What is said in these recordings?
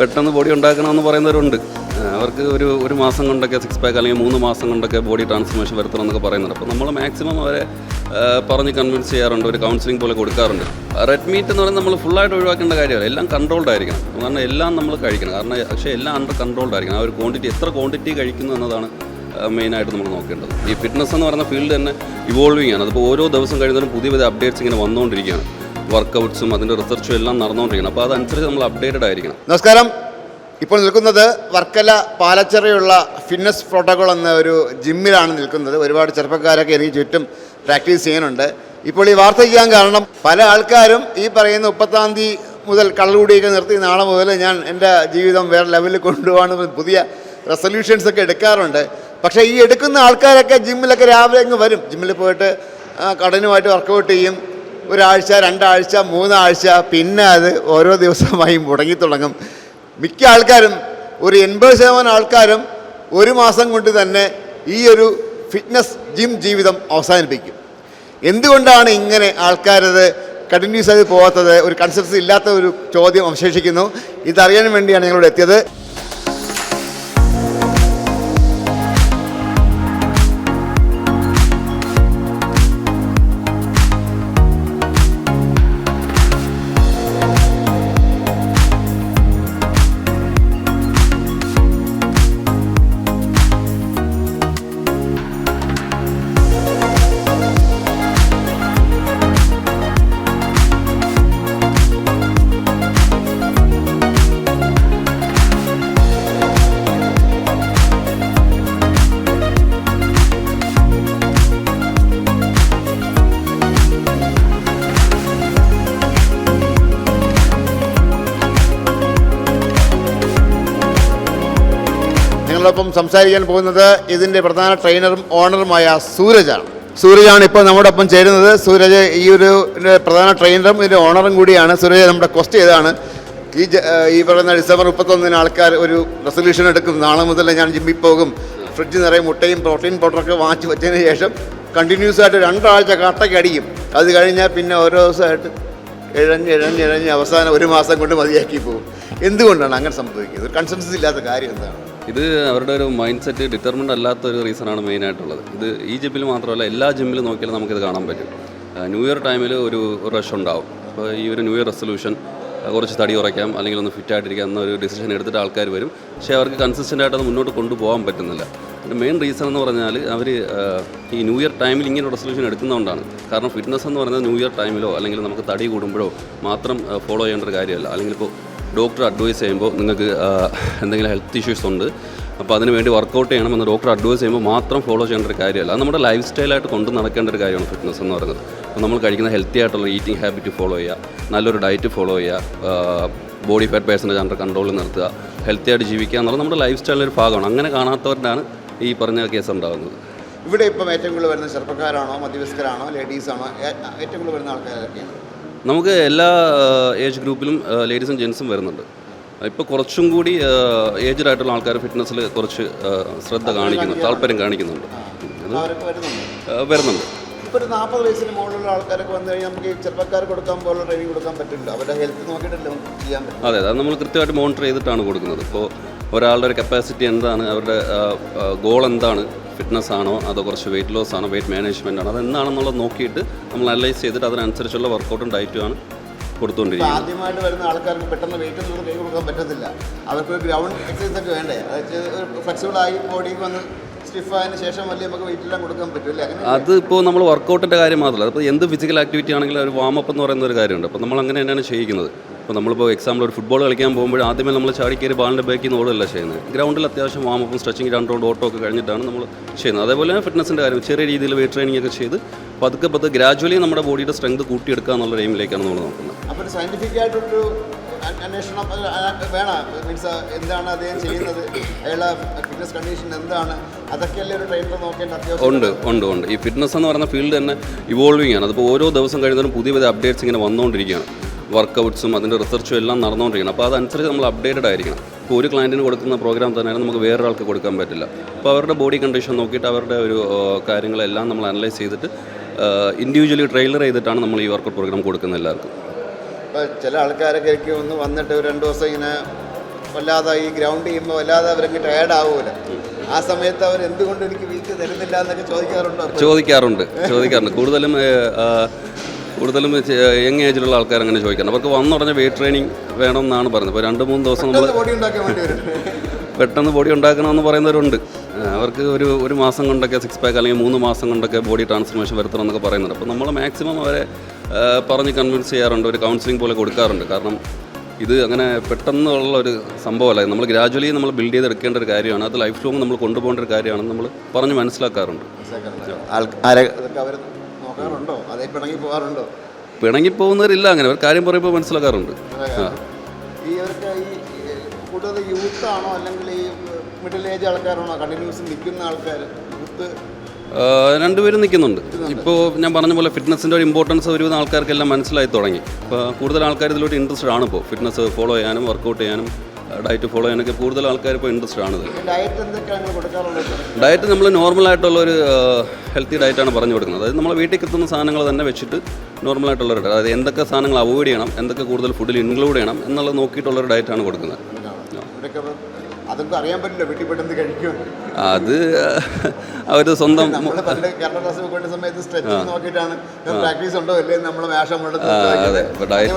പെട്ടെന്ന് ബോഡി ഉണ്ടാക്കണമെന്ന് പറയുന്നവരുണ്ട്. അവർക്ക് ഒരു ഒരു മാസം കൊണ്ടൊക്കെ സിക്സ് പാക്ക് അല്ലെങ്കിൽ മൂന്ന് മാസം കൊണ്ടൊക്കെ ബോഡി ട്രാൻസ്ഫോർമേഷൻ വരുത്തണം എന്നൊക്കെ പറയുന്നുണ്ട്. അപ്പോൾ നമ്മൾ മാക്സിമം അവരെ പറഞ്ഞ് കൺവിൻസ് ചെയ്യാറുണ്ട് ഒരു കൗൺസിലിംഗ് പോലെ കൊടുക്കാറുണ്ട്. റെഡ് മീറ്റ് എന്ന് പറയുന്നത് നമ്മൾ ഫുള്ളായിട്ട് ഒഴിവാക്കേണ്ട കാര്യമല്ല. എല്ലാം കൺട്രോൾഡ് ആയിരിക്കണം. കാരണം എല്ലാം നമ്മൾ കഴിക്കണം. കാരണം പക്ഷേ എല്ലാം അണ്ടർ കൺട്രോൾഡ് ആയിരിക്കണം. ആ ഒരു ക്വാണ്ടിറ്റി എത്ര ക്വാണ്ടിറ്റി കഴിക്കുന്നു എന്നതാണ് മെയിനായിട്ട് നമ്മൾ നോക്കേണ്ടത്. ഈ ഫിറ്റ്നസ് എന്ന് പറയുന്ന ഫീൽഡ് തന്നെ ഇവോൾവിങ് ആണ്. അതിപ്പോൾ ഓരോ ദിവസം കഴിയുന്നതിനും പുതിയ പുതിയ അപ്ഡേറ്റ്സ് ഇങ്ങനെ വന്നുകൊണ്ടിരിക്കുകയാണ് വർക്കൗട്ട്സും അതിന്റെ റിസർച്ചും എല്ലാം നടന്നുകൊണ്ടിരിക്കണം. അപ്പോൾ അതനുസരിച്ച് നമ്മൾ അപ്ഡേറ്റഡ് ആയിരിക്കണം. നമസ്കാരം. ഇപ്പോൾ നിൽക്കുന്നത് വർക്കല പാലച്ചിറയുള്ള ഫിറ്റ്നസ് പ്രോട്ടോകോൾ എന്ന ഒരു ജിമ്മിലാണ് നിൽക്കുന്നത്. ഒരുപാട് ചെറുപ്പക്കാരൊക്കെ എനിക്ക് ചുറ്റും പ്രാക്ടീസ് ചെയ്യുന്നുണ്ട്. ഇപ്പോൾ ഈ വാർത്ത ചെയ്യാൻ കാരണം പല ആൾക്കാരും ഈ പറയുന്ന മുപ്പത്താം തീയതി മുതൽ കള്ളുകൂടിയൊക്കെ നിർത്തി നാളെ മുതൽ ഞാൻ എന്റെ ജീവിതം വേറെ ലെവലിൽ കൊണ്ടുപോകാൻ പുതിയ റെസൊല്യൂഷൻസ് ഒക്കെ എടുക്കാറുണ്ട്. പക്ഷേ ഈ എടുക്കുന്ന ആൾക്കാരൊക്കെ ജിമ്മിലൊക്കെ രാവിലെ അങ്ങ് വരും. ജിമ്മിൽ പോയിട്ട് കടനുമായിട്ട് വർക്കൗട്ട് ചെയ്യും. ഒരാഴ്ച രണ്ടാഴ്ച മൂന്നാഴ്ച പിന്നെ അത് ഓരോ ദിവസമായി മുടങ്ങി തുടങ്ങും മിക്ക ആൾക്കാരും ഒരു എൺപത് ശതമാനം ആൾക്കാരും ഒരു മാസം കൊണ്ട് തന്നെ ഈ ഒരു ഫിറ്റ്നസ് ജിം ജീവിതം അവസാനിപ്പിക്കും. എന്തുകൊണ്ടാണ് ഇങ്ങനെ ആൾക്കാരത് കണ്ടിന്യൂസ് ആയി പോകാത്തത്? ഒരു കൺസെപ്റ്റ് ഇല്ലാത്ത ഒരു ചോദ്യം അവശേഷിക്കുന്നു. ഇതറിയാൻ വേണ്ടിയാണ് ഞങ്ങളിവിടെ എത്തിയത്. ഞങ്ങളൊപ്പം സംസാരിക്കാൻ പോകുന്നത് ഇതിന്റെ പ്രധാന ട്രെയിനറും ഓണറുമായ സൂരജാണ്. സൂരജാണ് ഇപ്പോൾ നമ്മുടെ ഒപ്പം ചേരുന്നത്. സൂരജ് ഈ ഒരു പ്രധാന ട്രെയിനറും ഇതിന്റെ ഓണറും കൂടിയാണ്. സൂരജ് നമ്മുടെ ക്വസ്റ്റ് ചെയ്താണ് ഈ ഈ പറയുന്ന ഡിസംബർ മുപ്പത്തൊന്നിന് ആൾക്കാർ ഒരു റെസൊല്യൂഷൻ എടുക്കും. നാളെ മുതൽ ഞാൻ ജിമ്മിൽ പോകും. ഫ്രിഡ്ജ് നിറയെ മുട്ടയും പ്രോട്ടീൻ പൗഡറൊക്കെ വാങ്ങിച്ച് വെച്ചതിന് ശേഷം കണ്ടിന്യൂസ് ആയിട്ട് രണ്ടാഴ്ച കട്ടയ്ക്ക് അടിക്കും. അത് കഴിഞ്ഞാൽ പിന്നെ ഓരോ ദിവസമായിട്ട് ഇഴഞ്ഞ് ഇഴഞ്ഞ് ഇഴഞ്ഞ് അവസാനം ഒരു മാസം കൊണ്ട് മതിയാക്കി പോകും. എന്തുകൊണ്ടാണ് അങ്ങനെ സംഭവിക്കുന്നത്? കൺസെൻസസ് ഇല്ലാത്ത കാര്യം എന്താണ്? ഇത് അവരുടെ ഒരു മൈൻഡ് സെറ്റ് ഡിറ്റർമിൻഡ് അല്ലാത്ത ഒരു റീസണാണ് മെയിനായിട്ടുള്ളത് ഇത് ഈ ജിമ്മിൽ മാത്രമല്ല എല്ലാ ജിമ്മിലും നോക്കിയാലും നമുക്കിത് കാണാൻ പറ്റും. ന്യൂ ഇയർ ടൈമിൽ ഒരു റഷ് ഉണ്ടാവും. അപ്പോൾ ഈ ഒരു ന്യൂ ഇയർ റെസൊല്യൂഷൻ കുറച്ച് തടി കുറയ്ക്കാം അല്ലെങ്കിൽ ഒന്ന് ഫിറ്റ് ആയിട്ടിരിക്കാം എന്നൊരു ഡിസിഷൻ എടുത്തിട്ട് ആൾക്കാർ വരും. പക്ഷേ അവർക്ക് കൺസിസ്റ്റന്റ് ആയിട്ട് അത് മുന്നോട്ട് കൊണ്ടുപോകാൻ പറ്റുന്നില്ല. അതിന്റെ മെയിൻ റീസൺ എന്ന് പറഞ്ഞാൽ അവർ ഈ ന്യൂ ഇയർ ടൈമിൽ ഇങ്ങനെ റെസൊല്യൂഷൻ എടുക്കുന്നതുകൊണ്ടാണ്. കാരണം ഫിറ്റ്നസ് എന്ന് പറഞ്ഞാൽ ന്യൂ ഇയർ ടൈമിലോ അല്ലെങ്കിൽ നമുക്ക് തടി കൂടുമ്പോഴോ മാത്രം ഫോളോ ചെയ്യേണ്ട ഒരു കാര്യമല്ല. അല്ലെങ്കിൽ ഇപ്പോൾ ഡോക്ടർ അഡ്വൈസ് ചെയ്യുമ്പോൾ നിങ്ങൾക്ക് എന്തെങ്കിലും ഹെൽത്ത് ഇഷ്യൂസ് ഉണ്ട് അപ്പോൾ അതിന് വേണ്ടി വർക്കൗട്ട് ചെയ്യണമെന്ന് ഡോക്ടർ അഡ്വൈസ് ചെയ്യുമ്പോൾ മാത്രം ഫോളോ ചെയ്യേണ്ട ഒരു കാര്യമല്ല. അത് നമ്മുടെ ലൈഫ് സ്റ്റൈലായിട്ട് കൊണ്ട് നടക്കേണ്ട ഒരു കാര്യമാണ് ഫിറ്റ്നസ് എന്ന് പറയുന്നത്. അപ്പോൾ നമ്മൾ കഴിക്കുന്ന ഹെൽത്തി ആയിട്ടുള്ള ഈറ്റിംഗ് ഹാബിറ്റ് ഫോളോ ചെയ്യുക നല്ലൊരു ഡയറ്റ് ഫോളോ ചെയ്യുക ബോഡി ഫാറ്റ് പേഴ്സന്റേജ് അണ്ടർ കൺട്രോളിൽ നിർത്തുക ഹെൽത്തി ആയിട്ട് ജീവിക്കുക എന്നുള്ളത് നമ്മുടെ ലൈഫ് സ്റ്റൈലിന്റെ ഒരു ഭാഗമാണ്. അങ്ങനെ കാണാത്തവരാണ് ഈ പറഞ്ഞ കേസ് ഉണ്ടാകുന്നത്. ഇവിടെ ഇപ്പം ഏറ്റവും കൂടുതൽ വരുന്ന ചെറുപ്പക്കാരാണോ മധ്യവയസ്കരാണോ ലേഡീസാണോ ഏറ്റവും കൂടുതൽ വരുന്ന ആൾക്കാരൊക്കെയാണ്? നമുക്ക് എല്ലാ ഏജ് ഗ്രൂപ്പിലും ലേഡീസും ജെൻസും വരുന്നുണ്ട്. ഇപ്പോൾ കുറച്ചും കൂടി ഏജ്ഡ് ആയിട്ടുള്ള ആൾക്കാർ ഫിറ്റ്നസ്സിൽ കുറച്ച് ശ്രദ്ധ കാണിക്കുന്നു താല്പര്യം കാണിക്കുന്നുണ്ട്. വരുന്നുണ്ട്. ഇപ്പോൾ ഒരു നാൽപ്പത് വയസ്സിന് മുകളിലുള്ള ആൾക്കാരൊക്കെ വന്നു കഴിഞ്ഞാൽ നമുക്ക് ചെറുപ്പക്കാർ കൊടുക്കാൻ പോലുള്ള ട്രെയിനിങ് കൊടുക്കാൻ പറ്റില്ല. അവരുടെ ഹെൽത്ത് നോക്കിയിട്ടല്ലേ നമുക്ക് ചെയ്യാൻ പറ്റും അതെ അത് നമ്മൾ കൃത്യമായിട്ട് മോണിറ്റർ ചെയ്തിട്ടാണ് കൊടുക്കുന്നത്. ഇപ്പോൾ ഒരാളുടെ ഒരു കപ്പാസിറ്റി എന്താണ് അവരുടെ ഗോൾ എന്താണ് ഫിറ്റ്നസ് ആണോ അതോ കുറച്ച് വെയിറ്റ് ലോസ് ആണോ വെയിറ്റ് മാനേജ്മെന്റ് ആണോ അതെന്താണെന്നുള്ളത് നോക്കിയിട്ട് നമ്മൾ അനലൈസ് ചെയ്തിട്ട് അതിനനുസരിച്ചുള്ള വർക്കൗട്ടും ഡയറ്റും ആണ് കൊടുത്തുകൊണ്ടിരിക്കുന്നത്. ആദ്യമായിട്ട് വരുന്ന ആൾക്കാർക്ക് പെട്ടെന്ന് വെയിറ്റ് ഒന്നും കൈ കൊടുക്കാൻ പറ്റത്തില്ല. അവർക്ക് ഒരു ഗ്രൗണ്ട് എക്സസൈസ് ഒക്കെ വേണ്ടേ? അതായത് ഫ്ലെക്സിബിൾ ആയി ബോഡിക്ക് വന്ന് സ്റ്റിഫ് ശേഷം വലിയ നമുക്ക് വെയിറ്റ് എല്ലാം കൊടുക്കാൻ പറ്റില്ല അല്ലേ? അത് ഇപ്പോൾ നമ്മൾ വർക്കൗട്ടിന്റെ കാര്യം മാത്രമല്ല. അപ്പോൾ എന്ത് ഫിസിക്കൽ ആക്ടിവിറ്റി ആണെങ്കിലും ഒരു വാമപ്പ് എന്ന് പറയുന്ന ഒരു കാര്യമുണ്ട്. അപ്പോൾ നമ്മൾ അങ്ങനെ തന്നെയാണ് ചെയ്യിക്കുന്നത്. ഇപ്പോൾ നമ്മളിപ്പോൾ എക്സാമ്പിൾ ഒരു ഫുട്ബോൾ കളിക്കാൻ പോകുമ്പോൾ ആദ്യമേ നമ്മൾ ചാടിക്കയറി ബാലിന്റെ ബാക്കിൽ നിന്ന് ഓടുകയല്ല ചെയ്യുന്നത്. ഗ്രൗണ്ടിൽ അത്യാവശ്യം വാമപ്പും സ്ട്രെച്ചിങ് രണ്ട് റൗണ്ട് ഓട്ടോ ഒക്കെ കഴിഞ്ഞിട്ടാണ് നമ്മൾ ചെയ്യുന്നത്. അതേപോലെ തന്നെ ഫിറ്റ്നസിന്റെ കാര്യം ചെറിയ രീതിയിൽ വെയിറ്റ് ട്രെയിനിങ് ഒക്കെ ചെയ്ത് പതുക്കെ പതുക്കെ ഗ്രാജുവലി നമ്മുടെ ബോഡിയുടെ സ്ട്രെങ്ത് കൂട്ടിയെടുക്കുക എന്നുള്ള എയിമിലേക്കാണ് നമ്മൾ നോക്കുന്നത്. അപ്പോൾ സയന്റിഫിക് ആയിട്ടൊരു അ- അന്വേഷണം വേണം? മീൻസ് എന്താണ് അദ്ദേഹം ചെയ്യുന്നത്? ഫിറ്റ്നസ് കണ്ടീഷൻ എന്താണ്? അതൊക്കെയല്ലേ ഒരു ട്രെയിനർ നോക്കേണ്ട അത്യാവശ്യം. ഉണ്ട് ഉണ്ട് ഉണ്ട്. ഈ ഫിറ്റ്നസ് എന്ന് പറയുന്ന ഫീൽഡ് തന്നെ ഇവോൾവിങ് ആണ്. അതിപ്പോൾ ഓരോ ദിവസം കഴിയുന്നതും പുതിയ പുതിയ അപ്ഡേറ്റ്സ് ഇങ്ങനെ വന്നുകൊണ്ടിരിക്കുകയാണ്. വർക്കൗട്ട്സും അതിന്റെ റിസർച്ചും എല്ലാം നടന്നുകൊണ്ടിരിക്കണം. അപ്പോൾ അതനുസരിച്ച് നമ്മൾ അപ്ഡേറ്റഡ് ആയിരിക്കണം. ഇപ്പോൾ ഒരു ക്ലയന്റിന് കൊടുക്കുന്ന പ്രോഗ്രാം തന്നെ നമുക്ക് വേറൊരാൾക്ക് കൊടുക്കാൻ പറ്റില്ല. അപ്പോൾ അവരുടെ ബോഡി കണ്ടീഷൻ നോക്കിയിട്ട് അവരുടെ ഒരു കാര്യങ്ങളെല്ലാം നമ്മൾ അനലൈസ് ചെയ്തിട്ട് ഇൻഡിവിജ്വലി ട്രെയിലർ ചെയ്തിട്ടാണ് നമ്മൾ ഈ വർക്കൗട്ട് പ്രോഗ്രാം കൊടുക്കുന്നത് എല്ലാവർക്കും. ഇപ്പോൾ ചില ആൾക്കാരൊക്കെ എനിക്ക് ഒന്ന് വന്നിട്ട് ഒരു രണ്ട് ദിവസം ഇങ്ങനെ വല്ലാതെ ഈ ഗ്രൗണ്ട് ചെയ്യുമ്പോൾ വല്ലാതെ അവരങ്ങ് ടയേർഡ് ആവുമല്ലോ ആ സമയത്ത് അവർ എന്തുകൊണ്ട് എനിക്ക് വീക്ക് തരുന്നില്ല എന്നൊക്കെ ചോദിക്കാറുണ്ടോ? ചോദിക്കാറുണ്ട്. ചോദിക്കാറുണ്ട്. കൂടുതലും കൂടുതലും യങ് ഏജിലുള്ള ആൾക്കാർ അങ്ങനെ ചോദിക്കുന്നത് അവർക്ക് വന്നുടനെ വെയിറ്റ് ട്രെയിനിങ് വേണം എന്നാണ് പറയുന്നത് ഇപ്പോൾ രണ്ട് മൂന്ന് ദിവസം നമ്മൾ പെട്ടെന്ന് ബോഡി ഉണ്ടാക്കണമെന്ന് പറയുന്നവരുണ്ട്. അവർക്ക് ഒരു ഒരു മാസം കൊണ്ടൊക്കെ സിക്സ് പാക്ക് അല്ലെങ്കിൽ മൂന്ന് മാസം കൊണ്ടൊക്കെ ബോഡി ട്രാൻസ്ഫോർമേഷൻ വരുത്തണം എന്നൊക്കെ പറയുന്നുണ്ട്. അപ്പോൾ നമ്മൾ മാക്സിമം അവരെ പറഞ്ഞ് കൺവിൻസ് ചെയ്യാറുണ്ട്. ഒരു കൗൺസിലിംഗ് പോലെ കൊടുക്കാറുണ്ട്. കാരണം ഇത് അങ്ങനെ പെട്ടെന്നുള്ള ഒരു സംഭവമല്ല. നമ്മൾ ഗ്രാജുവലി നമ്മൾ ബിൽഡ് ചെയ്തെടുക്കേണ്ട ഒരു കാര്യമാണ്. അത് ലൈഫ് ലോങ് നമ്മൾ കൊണ്ടുപോകേണ്ട ഒരു കാര്യമാണെന്ന് നമ്മൾ പറഞ്ഞ് മനസ്സിലാക്കാറുണ്ട്. ആരെ അതേ പിണങ്ങി പോകുന്നവരില്ല പിണങ്ങിപ്പോകുന്നവരില്ല അങ്ങനെ. അവർ കാര്യം പറയുമ്പോൾ മനസ്സിലാക്കാറുണ്ട്. ഈ കൂടുതൽ യൂത്ത് ആണോ അല്ലെങ്കിൽ ഈ മിഡിൽ ഏജ് ആൾക്കാരാണോ? കണ്ടിന്യൂസ് നിൽക്കുന്ന ആൾക്കാർ യൂത്ത്? രണ്ടുപേരും നിൽക്കുന്നുണ്ട്. ഇപ്പോൾ ഞാൻ പറഞ്ഞ പോലെ ഫിറ്റ്നസിന്റെ ഒരു ഇമ്പോർട്ടൻസ് ഒരുവിധം ആൾക്കാർക്കെല്ലാം മനസ്സിലായി തുടങ്ങി. ഇപ്പോൾ കൂടുതൽ ആൾക്കാർ ഇതിലോട്ട് ഇൻട്രസ്റ്റഡ് ആണ് ഇപ്പോൾ ഫിറ്റ്നസ് ഫോളോ ചെയ്യാനും വർക്കൗട്ട് ചെയ്യാനും. ഡയറ്റ് ഫോളോ ചെയ്യാനൊക്കെ കൂടുതൽ ആൾക്കാർ ഇപ്പോൾ ഇൻട്രസ്റ്റ് ആണ് ഡയറ്റ് നമ്മൾ നോർമലായിട്ടുള്ള ഒരു ഹെൽത്തി ഡയറ്റാണ് പറഞ്ഞു കൊടുക്കുന്നത്. അതായത് നമ്മൾ വീട്ടിൽ കിട്ടുന്ന സാധനങ്ങൾ തന്നെ വെച്ചിട്ട് നോർമലായിട്ടുള്ള ഒരു diet. അതായത് എന്തൊക്കെ സാധനങ്ങൾ അവോയ്ഡ് ചെയ്യണം എന്തൊക്കെ കൂടുതൽ ഫുഡിൽ ഇൻക്ലൂഡ് ചെയ്യണം എന്നുള്ളത് നോക്കിയിട്ടുള്ളൊരു ഡയറ്റാണ് കൊടുക്കുന്നത്. അതൊക്കെ അറിയാൻ പറ്റില്ല വീട്ടിൽ പെട്ടെന്ന് കഴിക്കും? അത് അവർ സ്വന്തം നമ്മൾ പണ്ട് കേരള ക്ലാസ് പോയിട്ട് സമയത്ത് സ്ട്രെച്ചിങ് നോക്കിയിട്ടാണ്. പ്രാക്ടീസ് ഉണ്ടോ ഇല്ലേ നമ്മൾ വേഷം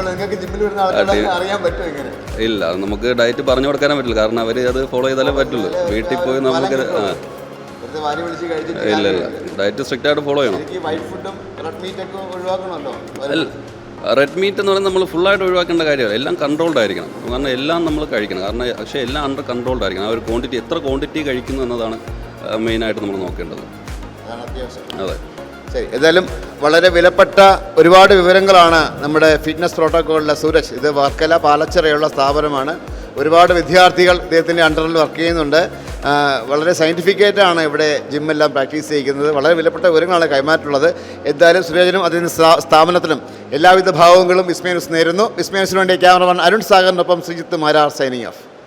നിങ്ങൾക്ക് ജിമ്മിൽ വരുന്ന ആൾക്കാരെ അറിയാൻ പറ്റും ഇങ്ങനെ? ഇല്ല നമുക്ക് ഡയറ്റ് പറഞ്ഞു കൊടുക്കാനേ പറ്റില്ല കാരണം അവർ അത് ഫോളോ ചെയ്താലേ പറ്റുള്ളൂ. വീട്ടിൽ പോയി നമുക്ക് ഇല്ല ഇല്ല. ഡയറ്റ് സ്ട്രിക്റ്റ് ആയിട്ട് ഫോളോ ചെയ്യണം. വൈറ്റ് ഫുഡും റെഡ് ഒഴിവാക്കണമല്ലോ. റെഡ് മീറ്റ് എന്ന് പറയുന്നത് നമ്മൾ ഫുള്ളായിട്ട് ഒഴിവാക്കേണ്ട കാര്യമല്ല. എല്ലാം കൺട്രോൾഡ് ആയിരിക്കണം. കാരണം എല്ലാം നമ്മൾ കഴിക്കണം. കാരണം പക്ഷേ എല്ലാം അണ്ടർ കൺട്രോൾഡ് ആയിരിക്കണം. ആ ഒരു ക്വാണ്ടിറ്റി എത്ര ക്വാണ്ടിറ്റി കഴിക്കുന്നു എന്നതാണ് മെയിനായിട്ട് നമ്മൾ നോക്കേണ്ടത്. അതെ. ശരി. ഏതായാലും വളരെ വിലപ്പെട്ട ഒരുപാട് വിവരങ്ങളാണ് നമ്മുടെ ഫിറ്റ്നസ് പ്രോട്ടോക്കോളിലെ സുരേഷ് ഇത് വർക്കല പാലച്ചിറയുള്ള സ്ഥാപനമാണ്. ഒരുപാട് വിദ്യാർത്ഥികൾ ഇദ്ദേഹത്തിന്റെ അണ്ടറിൽ വർക്ക് ചെയ്യുന്നുണ്ട്. വളരെ സയന്റിഫിക്കായിട്ടാണ് ഇവിടെ ജിമ്മെല്ലാം പ്രാക്ടീസ് ചെയ്യിക്കുന്നത്. വളരെ വിലപ്പെട്ട വിവരങ്ങളാണ് കൈമാറ്റുള്ളത് എന്തായാലും സുരേജനും അതിന് സ്ഥാ- സ്ഥാപനത്തിനും എല്ലാവിധ ഭാവങ്ങളും വിസ്മയൻസ് നേരുന്നു. വിസ്മയൻസിന് വേണ്ടി ക്യാമറമാൻ അരുൺ സാഗറിനൊപ്പം ശ്രീജിത്ത് മാരാർ സൈനിങ് ഓഫ്